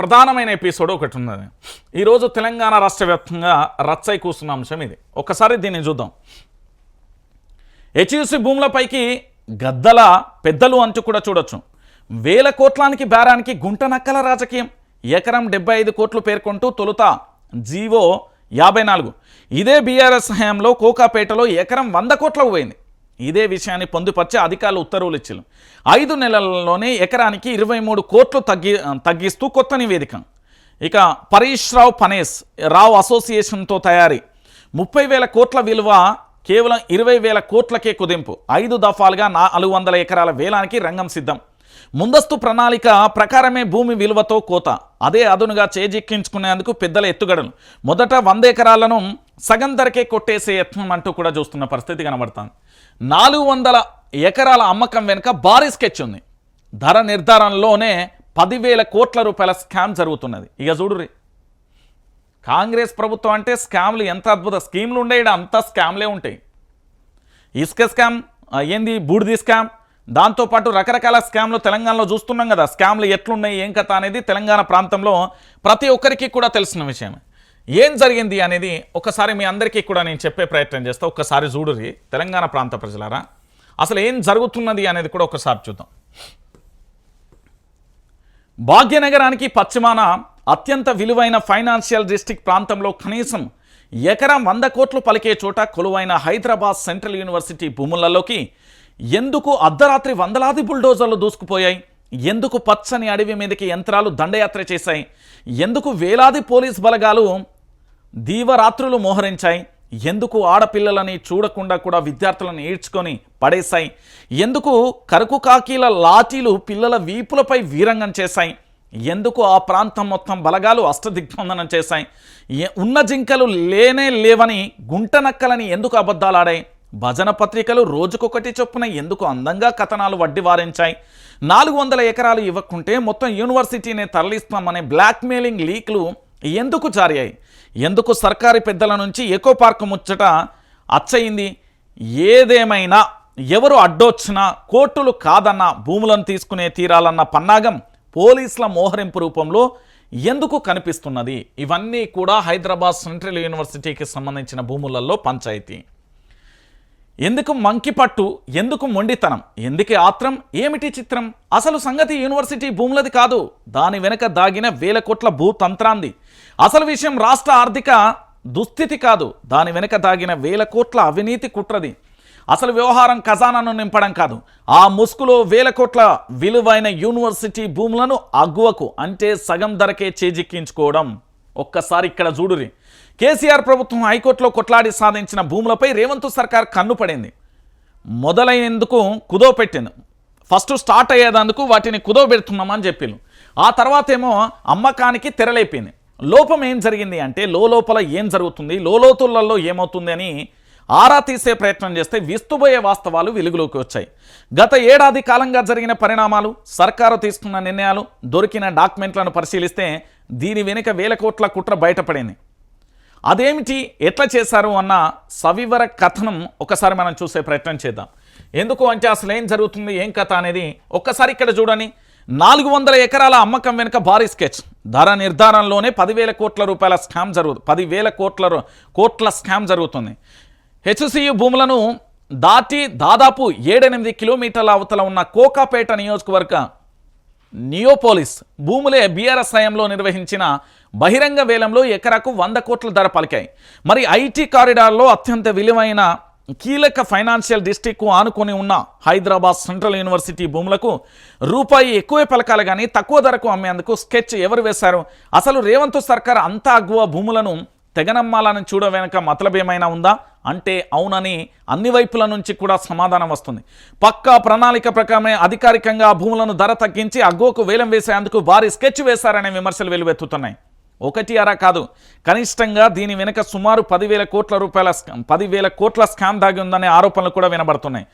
ప్రధానమైన ఎపిసోడ్ ఒకటి ఉన్నది ఈరోజు తెలంగాణ రాష్ట్ర వ్యాప్తంగా రచ్చై కూస్తున్న అంశం ఇది. ఒకసారి దీన్ని చూద్దాం. హెచ్యుసి భూములపైకి గద్దల పెద్దలు అంటూ కూడా చూడొచ్చు. వేల కోట్లానికి బేరానికి గుంట నక్కల రాజకీయం. ఎకరం డెబ్బై ఐదు కోట్లు పేర్కొంటూ తొలుత జీవో యాభై నాలుగు. ఇదే బీఆర్ఎస్ హయాంలో కోకాపేటలో ఎకరం వంద కోట్లకు పోయింది. ఇదే విషయాన్ని పొందుపరిచి అధికారులు ఉత్తర్వులు ఇచ్చారు ఐదు నెలల్లోనే ఎకరానికి ఇరవై మూడు కోట్లు తగ్గి తగ్గిస్తూ కొత్త నివేదిక. ఇక పరీష్ రావు పనేస్ రావు అసోసియేషన్తో తయారీ. ముప్పై వేల కోట్ల విలువ కేవలం ఇరవై వేల కోట్లకే కుదింపు. ఐదు దఫాలుగా నాలుగు వందల ఎకరాల వేలానికి రంగం సిద్ధం. ముందస్తు ప్రణాళిక ప్రకారమే భూమి విలువతో కోత. అదే అదునుగా చేజిక్కించుకునేందుకు పెద్దల ఎత్తుగడలు. మొదట వంద ఎకరాలను సగం ధరకే కొట్టేసే యత్నం అంటూ కూడా చూస్తున్న పరిస్థితి కనబడుతుంది. నాలుగు వందల ఎకరాల అమ్మకం వెనుక భారీ స్కెచ్ ఉంది. ధర నిర్ధారణలోనే పదివేల కోట్ల రూపాయల స్కామ్ జరుగుతున్నది. ఇక చూడుర్రి. కాంగ్రెస్ ప్రభుత్వం అంటే స్కామ్లు ఎంత అద్భుత స్కీమ్లు ఉండే ఈడ అంతా స్కామ్లే ఉంటాయి. ఇసుక స్కామ్ ఏంది బూడిది స్కామ్ దాంతోపాటు రకరకాల స్కామ్లు తెలంగాణలో చూస్తున్నాం కదా. స్కామ్లు ఎట్లున్నాయి ఏం కథ అనేది తెలంగాణ ప్రాంతంలో ప్రతి ఒక్కరికి కూడా తెలిసిన విషయమే. ఏం జరిగింది అనేది ఒకసారి మీ అందరికీ కూడా నేను చెప్పే ప్రయత్నం చేస్తా. ఒక్కసారి చూడురి తెలంగాణ ప్రాంత ప్రజలారా అసలు ఏం జరుగుతున్నది అనేది కూడా ఒకసారి చూద్దాం. భాగ్యనగరానికి పశ్చిమాన అత్యంత విలువైన ఫైనాన్షియల్ డిస్టిక్ ప్రాంతంలో కనీసం ఎకరం వంద కోట్లు పలికే చోట కొలువైన హైదరాబాద్ సెంట్రల్ యూనివర్సిటీ భూములలోకి ఎందుకు అర్ధరాత్రి వందలాది బుల్డోజర్లు దూసుకుపోయాయి? ఎందుకు పచ్చని అడవి మీదకి యంత్రాలు దండయాత్ర చేశాయి? ఎందుకు వేలాది పోలీస్ బలగాలు దీవరాత్రులు మోహరించాయి. ఎందుకు ఆడపిల్లలని చూడకుండా కూడా విద్యార్థులను ఈడ్చుకొని పడేశాయి? ఎందుకు కరుకు కాకీల లాఠీలు పిల్లల వీపులపై వీరంగం చేశాయి? ఎందుకు ఆ ప్రాంతం మొత్తం బలగాలు అష్టదిగ్బంధనం చేశాయి? ఉన్న జింకలు లేనే లేవని గుంటనక్కలని ఎందుకు అబద్ధాలాడాయి? భజన పత్రికలు రోజుకొకటి చొప్పున ఎందుకు అందంగా కథనాలు వడ్డివారించాయి? నాలుగు వందల ఎకరాలు ఇవ్వకుంటే మొత్తం యూనివర్సిటీని తరలిస్తామనే బ్లాక్మెయిలింగ్ లీక్లు ఎందుకు జారయ్యాయి ఎందుకు సర్కారీ పెద్దల నుంచి ఎకో పార్క్ ముచ్చట అచ్చయింది? ఏదేమైనా ఎవరు అడ్డొచ్చినా కోర్టులు కాదన్న భూములను తీసుకునే తీరాలన్న పన్నాగం పోలీసుల మోహరింపు రూపంలో ఎందుకు కనిపిస్తున్నది? ఇవన్నీ కూడా హైదరాబాద్ సెంట్రల్ యూనివర్సిటీకి సంబంధించిన భూములలో పంచాయతీ. ఎందుకు మంకి పట్టు? ఎందుకు మొండితనం? ఎందుకు ఆత్రం? ఏమిటి చిత్రం? అసలు సంగతి యూనివర్సిటీ భూములది కాదు. దాని వెనుక దాగిన వేల కోట్ల భూతంత్రాంది. అసలు విషయం రాష్ట్ర ఆర్థిక దుస్థితి కాదు. దాని వెనుక దాగిన వేల కోట్ల అవినీతి కుట్రది. అసలు వ్యవహారం ఖజానాను నింపడం కాదు. ఆ ముసుగులో వేల కోట్ల విలువైన యూనివర్సిటీ భూములను అగ్గువకు అంటే సగం ధరకే చేజిక్కించుకోవడం. ఒక్కసారి ఇక్కడ చూడురి కేసీఆర్ ప్రభుత్వం హైకోర్టులో కొట్లాడి సాధించిన భూములపై రేవంత్ సర్కార్ కన్ను పడింది. మొదలైనందుకు కుదో పెట్టింది. ఫస్ట్ స్టార్ట్ అయ్యేదందుకు వాటిని కుదో పెడుతున్నామని చెప్పిండు ఆ తర్వాత ఏమో అమ్మకానికి తెరలేపింది. లోపం ఏం జరిగింది అంటే లోపల ఏం జరుగుతుంది? లోతులలో ఏమవుతుంది అని ఆరా తీసే ప్రయత్నం చేస్తే విస్తుపోయే వాస్తవాలు వెలుగులోకి వచ్చాయి. గత ఏడాది కాలంగా జరిగిన పరిణామాలు సర్కారు తీసుకున్న నిర్ణయాలు దొరికిన డాక్యుమెంట్లను పరిశీలిస్తే దీని వెనుక వేల కోట్ల కుట్ర బయటపడింది. అదేమిటి? ఎట్లా చేశారు అన్న సవివర కథనం ఒకసారి మనం చూసే ప్రయత్నం చేద్దాం. ఎందుకు అంటే అసలు ఏం జరుగుతుంది? ఏం కథ అనేది ఒక్కసారి ఇక్కడ చూడండి. నాలుగు వందల ఎకరాల అమ్మకం వెనుక భారీ స్కెచ్. ధర నిర్ధారణలోనే పదివేల కోట్ల రూపాయల స్కామ్ జరుగుతుంది పదివేల కోట్ల కోట్ల స్కామ్ జరుగుతుంది. హెచ్సియు భూములను దాటి దాదాపు ఏడెనిమిది కిలోమీటర్ల అవతల ఉన్న కోకాపేట నియోజకవర్గ నియోపోలిస్ భూములే బీఆర్ఎస్ హయాంలో నిర్వహించిన బహిరంగ వేలంలో ఎకరాకు వంద కోట్ల ధర పలికాయి. మరి ఐటీ కారిడార్లో అత్యంత విలువైన కీలక ఫైనాన్షియల్ డిస్ట్రిక్ట్కు ఆనుకొని ఉన్న హైదరాబాద్ సెంట్రల్ యూనివర్సిటీ భూములకు రూపాయి ఎక్కువే పలకాలి కానీ తక్కువ ధరకు అమ్మేందుకు స్కెచ్ ఎవరు వేశారు? అసలు రేవంత్ సర్కార్ అంత అగ్గువ భూములను తెగనమ్మాలని చూడ వెనుక మతలబేమైనా ఉందా? అంటే అవునని అన్ని వైపుల నుంచి కూడా సమాధానం వస్తుంది. పక్కా ప్రణాళిక ప్రకారమే అధికారికంగా భూములను ధర తగ్గించి అగ్గోకు వేలం వేసేందుకు భారీ స్కెచ్ వేశారనే విమర్శలు వెలువెత్తుతున్నాయి. ఒకటి అరా కాదు కనిష్టంగా దీని వెనుక సుమారు పదివేల కోట్ల రూపాయల స్కా- పదివేల కోట్ల స్కామ్ దాగి ఉందనే ఆరోపణలు కూడా వినబడుతున్నాయి.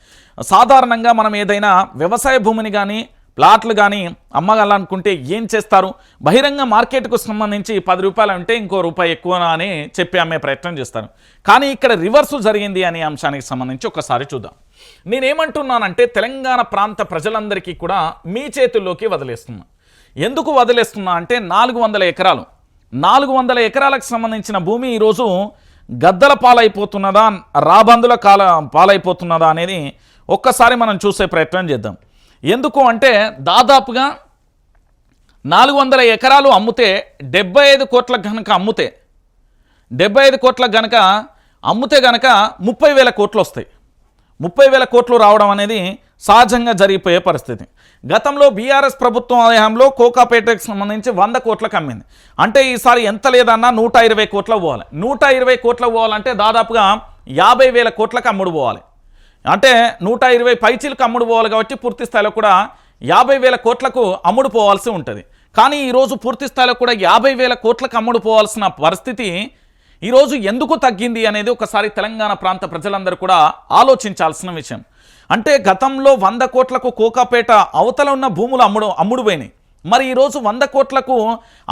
సాధారణంగా మనం ఏదైనా వ్యవసాయ భూమిని కానీ ప్లాట్లు కానీ అమ్మగలనుకుంటే ఏం చేస్తారు? బహిరంగ మార్కెట్కు సంబంధించి పది రూపాయలు అంటే ఇంకో రూపాయి ఎక్కువ అని చెప్పి అమ్మే ప్రయత్నం చేస్తారు. కానీ ఇక్కడ రివర్సు జరిగింది అనే అంశానికి సంబంధించి ఒకసారి చూద్దాం. నేనేమంటున్నానంటే తెలంగాణ ప్రాంత ప్రజలందరికీ కూడా మీ చేతుల్లోకి వదిలేస్తున్నా. ఎందుకు వదిలేస్తున్నా అంటే నాలుగు వందల ఎకరాలు. నాలుగు వందల ఎకరాలకు సంబంధించిన భూమి ఈరోజు గద్దల పాలైపోతున్నదా? రాబందుల కాల పాలైపోతున్నదా అనేది ఒక్కసారి మనం చూసే ప్రయత్నం చేద్దాం. ఎందుకు అంటే దాదాపుగా నాలుగు వందల ఎకరాలు అమ్ముతే డెబ్బై ఐదు కోట్ల కనుక అమ్ముతే డెబ్బై ఐదు కోట్ల గనక అమ్ముతే గనక ముప్పై వేల కోట్లు వస్తాయి. ముప్పై వేల కోట్లు రావడం అనేది సహజంగా జరిగిపోయే పరిస్థితి. గతంలో బీఆర్ఎస్ ప్రభుత్వం హయాంలో కోకాపేటకు సంబంధించి వంద కోట్లకు అమ్మింది. అంటే ఈసారి ఎంత లేదన్నా నూట ఇరవై కోట్ల పోవాలి. నూట ఇరవై కోట్ల పోవాలంటే దాదాపుగా యాభై వేల కోట్లకు అమ్ముడు పోవాలి. అంటే నూట ఇరవై పైచీలకు అమ్ముడు పోవాలి కాబట్టి పూర్తి స్థాయిలో కూడా యాభై వేల కోట్లకు అమ్ముడు పోవాల్సి ఉంటుంది. కానీ ఈరోజు పూర్తి స్థాయిలో కూడా యాభై వేల కోట్లకు అమ్ముడు పోవాల్సిన పరిస్థితి ఈరోజు ఎందుకు తగ్గింది అనేది ఒకసారి తెలంగాణ ప్రాంత ప్రజలందరూ కూడా ఆలోచించాల్సిన విషయం. అంటే గతంలో వంద కోట్లకు కోకాపేట అవతల ఉన్న భూములు అమ్ముడు అమ్ముడుపోయినాయి మరి ఈరోజు వంద కోట్లకు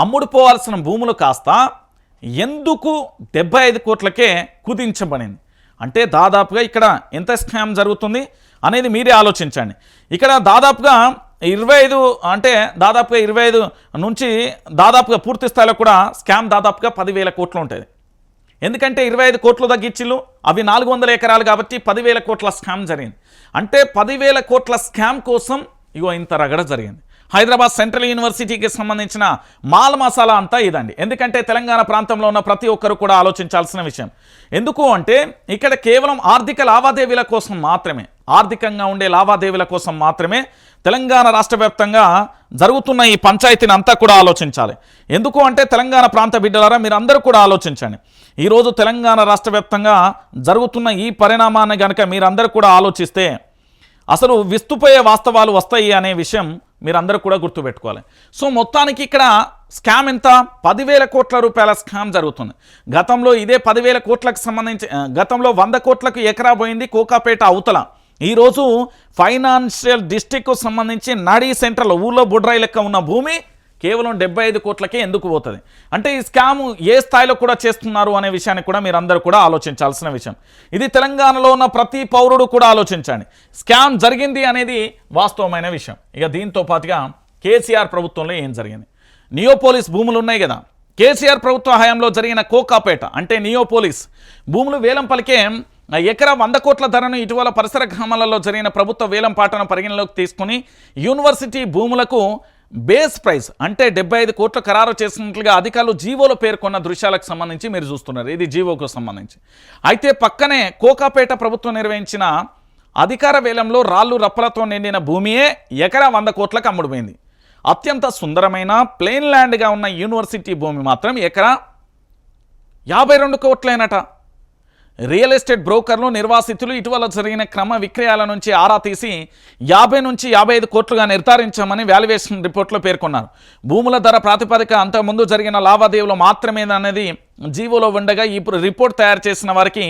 అమ్ముడు పోవాల్సిన భూములు కాస్త ఎందుకు డెబ్బై ఐదు కోట్లకే కుదించబడింది? అంటే దాదాపుగా ఇక్కడ ఎంత స్కామ్ జరుగుతుంది అనేది మీరే ఆలోచించండి. ఇక్కడ దాదాపుగా ఇరవై ఐదు అంటే దాదాపుగా ఇరవై ఐదు నుంచి దాదాపుగా పూర్తి స్థాయిలో కూడా స్కామ్ దాదాపుగా పదివేల కోట్లు ఉంటుంది ఎందుకంటే ఇరవై ఐదు కోట్లు తగ్గించిల్లు అవి నాలుగు వందల ఎకరాలు కాబట్టి పదివేల కోట్ల స్కామ్ జరిగింది. అంటే పదివేల కోట్ల స్కామ్ కోసం ఇగో ఇంత రగడ జరిగింది. హైదరాబాద్ సెంట్రల్ యూనివర్సిటీకి సంబంధించిన మాల్ మసాలా అంతా ఇదండి. ఎందుకంటే తెలంగాణ ప్రాంతంలో ఉన్న ప్రతి ఒక్కరు కూడా ఆలోచించాల్సిన విషయం. ఎందుకు అంటే ఇక్కడ కేవలం ఆర్థిక లావాదేవీల కోసం మాత్రమే ఆర్థికంగా ఉండే లావాదేవీల కోసం మాత్రమే తెలంగాణ రాష్ట్ర వ్యాప్తంగా జరుగుతున్న ఈ పంచాయతీని అంతా కూడా ఆలోచించాలి. ఎందుకు అంటే తెలంగాణ ప్రాంత బిడ్డలారా మీరు అందరూ కూడా ఆలోచించండి. ఈరోజు తెలంగాణ రాష్ట్ర వ్యాప్తంగా జరుగుతున్న ఈ పరిణామాన్ని కనుక మీరందరూ కూడా ఆలోచిస్తే అసలు విస్తుపోయే వాస్తవాలు వస్తాయి అనే విషయం మీరందరూ కూడా గుర్తుపెట్టుకోవాలి. సో మొత్తానికి ఇక్కడ స్కామ్ ఎంత? పదివేల కోట్ల రూపాయల స్కామ్ జరుగుతుంది. గతంలో ఇదే పదివేల కోట్లకు సంబంధించి గతంలో వంద కోట్లకు ఎకరా పోయింది కోకాపేట అవతల. ఈరోజు ఫైనాన్షియల్ డిస్టిక్కు సంబంధించి నడి సెంట్రల్ ఊళ్ళో బుడ్రాయి లెక్క ఉన్న భూమి కేవలం డెబ్బై ఐదు కోట్లకే ఎందుకు పోతుంది? అంటే ఈ స్కామ్ ఏ స్థాయిలో కూడా చేస్తున్నారు అనే విషయాన్ని కూడా మీరందరూ కూడా ఆలోచించాల్సిన విషయం. ఇది తెలంగాణలో ఉన్న ప్రతి పౌరుడు కూడా ఆలోచించండి స్కామ్ జరిగింది అనేది వాస్తవమైన విషయం. ఇక దీంతో పాటుగా కేసీఆర్ ప్రభుత్వంలో ఏం జరిగింది? నియోపోలిస్ భూములు ఉన్నాయి కదా. కేసీఆర్ ప్రభుత్వ హయాంలో జరిగిన కోకాపేట అంటే నియోపోలిస్ భూములు వేలం పలికే ఎకరా వంద కోట్ల ధరను ఇటీవల పరిసర గ్రామాలలో జరిగిన ప్రభుత్వ వేలం పాటను పరిగణలోకి తీసుకుని యూనివర్సిటీ భూములకు బేస్ ప్రైస్ అంటే డెబ్బై ఐదు కోట్ల ఖరారు చేసినట్లుగా అధికారులు జీవోలో పేర్కొన్న దృశ్యాలకు సంబంధించి మీరు చూస్తున్నారు. ఇది జీవోకు సంబంధించి. అయితే పక్కనే కోకాపేట ప్రభుత్వం నిర్వహించిన అధికార వేలంలో రాళ్ళు రప్పలతో నిండిన భూమియే ఎకరా వంద కోట్లకు అమ్ముడుపోయింది. అత్యంత సుందరమైన ప్లెయిన్ ల్యాండ్గా ఉన్న యూనివర్సిటీ భూమి మాత్రం ఎకరా యాభై రెండు కోట్లైనట. రియల్ ఎస్టేట్ బ్రోకర్లు నిర్వాసితులు ఇటీవల జరిగిన క్రమ విక్రయాల నుంచి ఆరా తీసి యాభై నుంచి యాభై ఐదు కోట్లుగా నిర్ధారించామని వాల్యుయేషన్ రిపోర్ట్లో పేర్కొన్నారు. భూముల ధర ప్రాతిపదిక అంతకుముందు జరిగిన లావాదేవీలు మాత్రమే అనేది జీవోలో ఉండగా ఈ రిపోర్ట్ తయారు చేసిన వారికి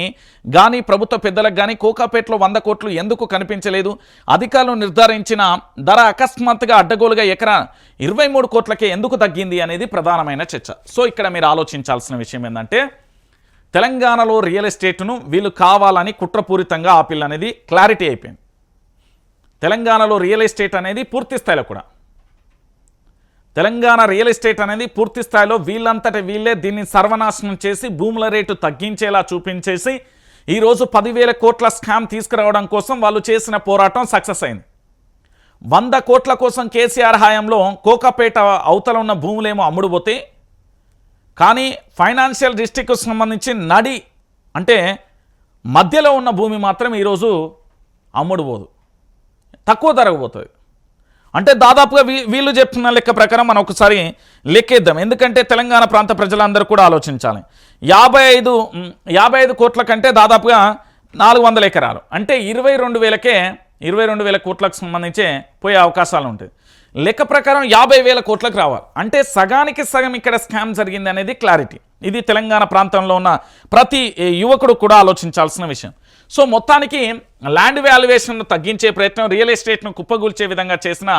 కానీ ప్రభుత్వ పెద్దలకు కానీ కోకాపేటలో వంద కోట్లు ఎందుకు కనిపించలేదు? అధికారులు నిర్ధారించిన ధర అకస్మాత్తుగా అడ్డగోలుగా ఎకరా ఇరవై మూడు కోట్లకే ఎందుకు తగ్గింది అనేది ప్రధానమైన చర్చ. సో ఇక్కడ మీరు ఆలోచించాల్సిన విషయం ఏంటంటే తెలంగాణలో రియల్ ఎస్టేట్ను వీళ్ళు కావాలని కుట్రపూరితంగా ఆపిల్ అనేది క్లారిటీ అయిపోయింది. తెలంగాణలో రియల్ ఎస్టేట్ అనేది పూర్తి స్థాయిలో కూడా. తెలంగాణ రియల్ ఎస్టేట్ అనేది పూర్తి స్థాయిలో వీళ్ళంతటి వీళ్ళే దీన్ని సర్వనాశనం చేసి భూముల రేటు తగ్గించేలా చూపించేసి ఈరోజు పదివేల కోట్ల స్కామ్ తీసుకురావడం కోసం వాళ్ళు చేసిన పోరాటం సక్సెస్ అయింది. వంద కోట్ల కోసం కేసీఆర్ హయాంలో కోకాపేట అవతల ఉన్న భూములేమో అమ్ముడుపోతే కానీ ఫైనాన్షియల్ డిస్ట్రిక్ట్కు సంబంధించి నడి అంటే మధ్యలో ఉన్న భూమి మాత్రం ఈరోజు అమ్ముడుపోదు తక్కువ ధరకు పోతుంది. అంటే దాదాపుగా వీ వీళ్ళు చెప్తున్న లెక్క ప్రకారం మనం ఒకసారి లెక్కేద్దాం. ఎందుకంటే తెలంగాణ ప్రాంత ప్రజలందరూ కూడా ఆలోచించాలి. యాభై ఐదు యాభై ఐదు కోట్ల కంటే దాదాపుగా నాలుగు వందల ఎకరాలు. అంటే ఇరవై రెండు వేలకే ఇరవై రెండు వేల కోట్లకు సంబంధించే పోయే అవకాశాలు ఉంటాయి. లెక్క ప్రకారం యాభై వేల కోట్లకు రావాలి. అంటే సగానికి సగం ఇక్కడ స్కామ్ జరిగింది అనేది క్లారిటీ. ఇది తెలంగాణ ప్రాంతంలో ఉన్న ప్రతి యువకుడు కూడా ఆలోచించాల్సిన విషయం. సో మొత్తానికి ల్యాండ్ వాల్యుయేషన్ను తగ్గించే ప్రయత్నం రియల్ ఎస్టేట్ను కుప్పగూల్చే విధంగా చేసిన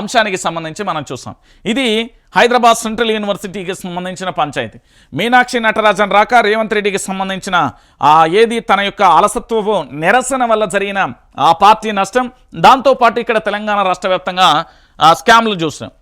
అంశానికి సంబంధించి మనం చూసాం. ఇది హైదరాబాద్ సెంట్రల్ యూనివర్సిటీకి సంబంధించిన పంచాయతీ. మీనాక్షి నటరాజన్ రాక రేవంత్ రెడ్డికి సంబంధించిన ఏది తన యొక్క అలసత్వపు నిరసన వల్ల జరిగిన ఆ పార్టీ నష్టం. దాంతోపాటు ఇక్కడ తెలంగాణ రాష్ట్ర ఆ స్కామ్లు చూసాం